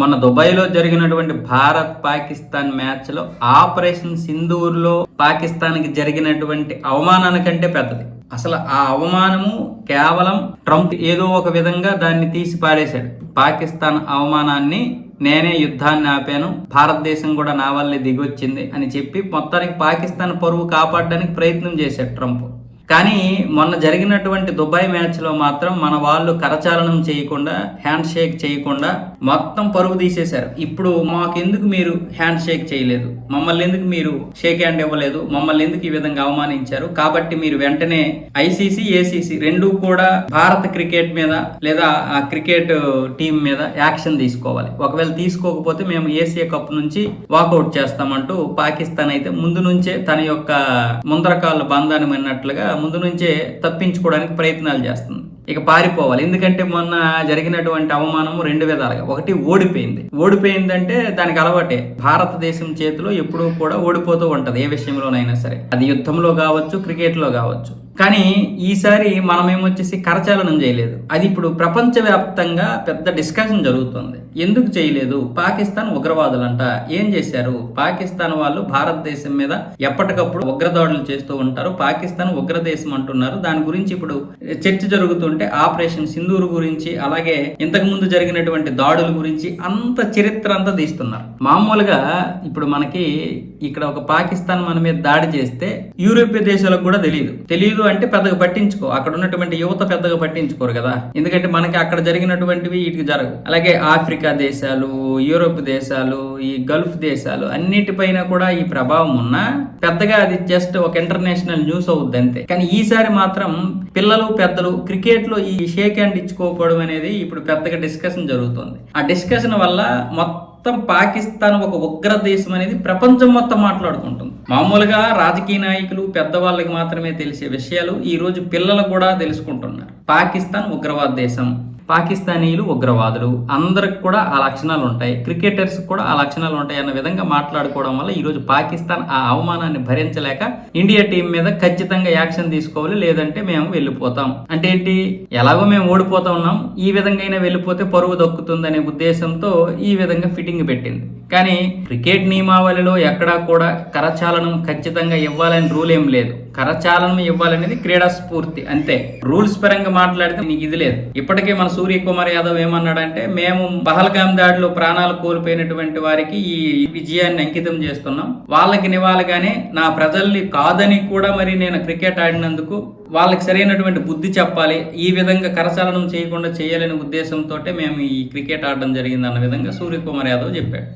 మన దుబాయ్లో జరిగినటువంటి భారత్ పాకిస్తాన్ మ్యాచ్లో ఆపరేషన్ సింధూర్లో పాకిస్తాన్కి జరిగినటువంటి అవమానానికంటే పెద్దది. అసలు ఆ అవమానము కేవలం ట్రంప్ ఏదో ఒక విధంగా దాన్ని తీసి పారేశాడు. పాకిస్తాన్ అవమానాన్ని నేనే యుద్ధాన్ని ఆపాను భారతదేశం కూడా నా వల్లే దిగొచ్చింది అని చెప్పి మొత్తానికి పాకిస్తాన్ పరువు కాపాడడానికి ప్రయత్నం చేశాడు ట్రంప్. కానీ మొన్న జరిగినటువంటి దుబాయ్ మ్యాచ్లో మాత్రం మన వాళ్ళు కరచాలనం చేయకుండా హ్యాండ్ షేక్ చేయకుండా మొత్తం పరుగు తీసేశారు. ఇప్పుడు మాకెందుకు మీరు హ్యాండ్ షేక్ చేయలేదు? మమ్మల్ని ఎందుకు మీరు షేక్ హ్యాండ్ ఇవ్వలేదు? మమ్మల్ని ఎందుకు ఈ విధంగా అవమానించారు? కాబట్టి మీరు వెంటనే ఐసీసీ ఏసీసీ రెండు కూడా భారత క్రికెట్ మీద లేదా ఆ క్రికెట్ టీం మీద యాక్షన్ తీసుకోవాలి. ఒకవేళ తీసుకోకపోతే మేము ఏసీఏ కప్ నుంచి వాకౌట్ చేస్తామంటూ పాకిస్తాన్ అయితే ముందు నుంచే తన యొక్క ముందరకాళ్ళ బంధాన్ని అన్నట్లుగా ముందు నుంచే తప్పించుకోవడానికి ప్రయత్నాలు చేస్తుంది. ఇక పారిపోవాలి. ఎందుకంటే మొన్న జరిగినటువంటి అవమానము రెండు విధాలుగా. ఒకటి ఓడిపోయింది. ఓడిపోయిందంటే దానికి అలవాటే. భారతదేశం చేతిలో ఎప్పుడూ కూడా ఓడిపోతూ ఉంటది ఏ విషయంలోనైనా సరే. అది యుద్ధంలో కావచ్చు క్రికెట్లో కావచ్చు. కానీ ఈసారి మనం ఏమొచ్చేసి కరచాలనం చేయలేదు. అది ఇప్పుడు ప్రపంచవ్యాప్తంగా పెద్ద డిస్కషన్ జరుగుతుంది. ఎందుకు చేయలేదు? పాకిస్తాన్ ఉగ్రవాదులంట. ఏం చేశారు? పాకిస్తాన్ వాళ్ళు భారతదేశం మీద ఎప్పటికప్పుడు ఉగ్రదాడులు చేస్తూ ఉంటారు. పాకిస్తాన్ ఉగ్రదేశం అంటున్నారు. దాని గురించి ఇప్పుడు చర్చ జరుగుతుంటే ఆపరేషన్ సింధూరు గురించి అలాగే ఇంతకు ముందు జరిగినటువంటి దాడుల గురించి అంత చరిత్ర అంతా తీస్తున్నారు. మామూలుగా ఇప్పుడు మనకి ఇక్కడ ఒక పాకిస్తాన్ మన మీద దాడి చేస్తే యూరోపియ దేశాలకు కూడా తెలియదు తెలియదు అంటే పెద్దగా పట్టించుకో. అక్కడ ఉన్నటువంటి యువత పెద్దగా పట్టించుకోరు కదా. ఎందుకంటే మనకి అక్కడ జరిగినటువంటివి వీటికి జరగవు. అలాగే ఆఫ్రికా దేశాలు యూరోప్ దేశాలు ఈ గల్ఫ్ దేశాలు అన్నిటిపైన కూడా ఈ ప్రభావం ఉన్నా పెద్దగా అది జస్ట్ ఒక ఇంటర్నేషనల్ న్యూస్ అవుద్ది అంతే కానీ ఈసారి మాత్రం పిల్లలు పెద్దలు క్రికెట్ లో ఈ షేక్ హ్యాండ్ ఇచ్చుకోకపోవడం అనేది ఇప్పుడు పెద్దగా డిస్కషన్ జరుగుతుంది. ఆ డిస్కషన్ వల్ల మొత్తం పాకిస్తాన్ ఒక ఉగ్ర దేశం అనేది ప్రపంచం మొత్తం మాట్లాడుకుంటుంది. మామూలుగా రాజకీయ నాయకులు పెద్దవాళ్ళకి మాత్రమే తెలిసే విషయాలు ఈ రోజు పిల్లలు కూడా తెలుసుకుంటున్నారు. పాకిస్తాన్ ఉగ్రవాద దేశం. పాకిస్తానీయులు ఉగ్రవాదులు. అందరికి కూడా ఆ లక్షణాలు ఉంటాయి క్రికెటర్స్ కూడా ఆ లక్షణాలు ఉంటాయి అన్న విధంగా మాట్లాడుకోవడం వల్ల ఈరోజు పాకిస్తాన్ ఆ అవమానాన్ని భరించలేక ఇండియా టీం మీద ఖచ్చితంగా యాక్షన్ తీసుకోవాలి లేదంటే మేము వెళ్ళిపోతాం. అంటే ఏంటి? ఎలాగో మేము ఓడిపోతా ఉన్నాం. ఈ విధంగా అయినా వెళ్ళిపోతే పరువు దక్కుతుందనే ఉద్దేశంతో ఈ విధంగా ఫిట్టింగ్ పెట్టింది. కానీ క్రికెట్ నియమావళిలో ఎక్కడా కూడా కరచాలనం ఖచ్చితంగా ఇవ్వాలని రూల్ ఏం లేదు. కరచాలనం ఇవ్వాలనేది క్రీడా స్ఫూర్తి అంతే. రూల్స్ పరంగా మాట్లాడితే నీకు ఇది లేదు. ఇప్పటికే మన సూర్య కుమార్ యాదవ్ ఏమన్నాడంటే మేము పహల్గాం దాడిలో ప్రాణాలు కోల్పోయినటువంటి వారికి ఈ విజయాన్ని అంకితం చేస్తున్నాం. వాళ్ళకి నివాళిగానే నా ప్రజల్ని కాదని కూడా మరి నేను క్రికెట్ ఆడినందుకు వాళ్ళకి సరైనటువంటి బుద్ధి చెప్పాలి. ఈ విధంగా కరచాలనం చేయకుండా చేయాలనే ఉద్దేశంతో మేము ఈ క్రికెట్ ఆడడం జరిగింది అన్న విధంగా సూర్యకుమార్ యాదవ్ చెప్పాడు.